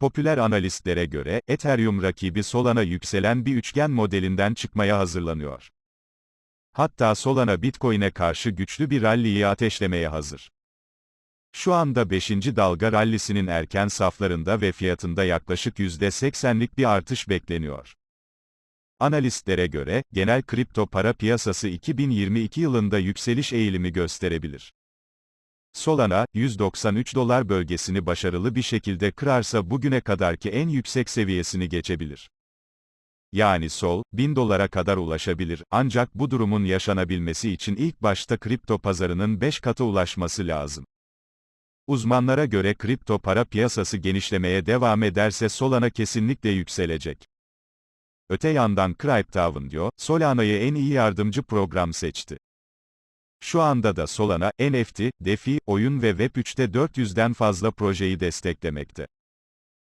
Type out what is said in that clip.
Popüler analistlere göre, Ethereum rakibi Solana yükselen bir üçgen modelinden çıkmaya hazırlanıyor. Hatta Solana Bitcoin'e karşı güçlü bir ralliyi ateşlemeye hazır. Şu anda 5. dalga rallisinin erken saflarında ve fiyatında yaklaşık %80'lik bir artış bekleniyor. Analistlere göre, genel kripto para piyasası 2022 yılında yükseliş eğilimi gösterebilir. Solana, 193 dolar bölgesini başarılı bir şekilde kırarsa bugüne kadarki en yüksek seviyesini geçebilir. Yani Sol, 1000 dolara kadar ulaşabilir, ancak bu durumun yaşanabilmesi için ilk başta kripto pazarının 5 katı ulaşması lazım. Uzmanlara göre kripto para piyasası genişlemeye devam ederse Solana kesinlikle yükselecek. Öte yandan Cryptown diyor, Solana'yı en iyi yardımcı program seçti. Şu anda da Solana, NFT, DeFi, oyun ve Web3'te 400'den fazla projeyi desteklemekte.